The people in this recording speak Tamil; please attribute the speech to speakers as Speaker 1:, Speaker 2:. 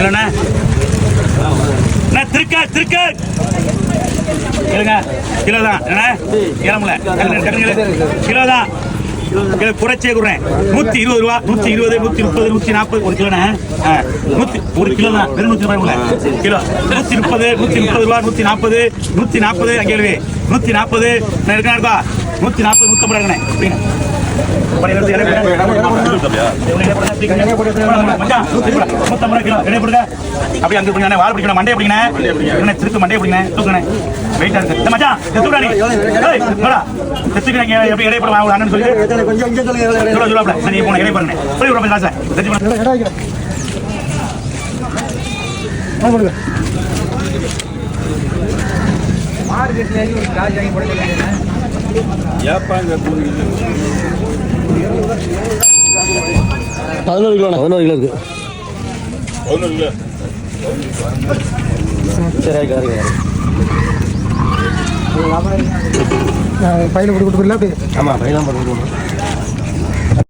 Speaker 1: இல்லைண்ணா அண்ணா, திருக்க திருக்க. இல்லைங்க கிலோ தான் என்ன கிலோ தான் கிலோ குறைச்சே கொடுறேன். நூத்தி இருபது ரூபா. நூத்தி இருபது நூத்தி முப்பது நூத்தி நாற்பது. ஒரு கிலோண்ணே. நூத்தி ஒரு கிலோ தான் வெறும் நூத்தி ரூபாய் கிலோ. நூத்தி முப்பது நூத்தி முப்பது ரூபா நூத்தி நாற்பது நூத்தி நாற்பது. அங்கே நூத்தி நாற்பது. நான் இருக்கா நூத்தி நாற்பது நூத்தி கிலோ, இலை அங்க பிடிக்கணும், வாழை பிடிக்கணும், மண்டையை பிடிக்கணும். இவனை திருப்பி மண்டையை பிடிக்கணும், தூக்குனே. weight இருக்கு. இந்த மச்சான், நீ. எப்படி வாங்க, அண்ணன் சொல்லி. சொல்லுவாப்ல. நீ போன,
Speaker 2: பதினோரு கிலோ பதினோரு கிலோ இருக்கு. சரி இருக்கு, இருக்கு, இருக்கு.
Speaker 3: பையனை கொடுத்து கொடுத்துருல அப்படி
Speaker 2: ஆமா பையன் போட்டு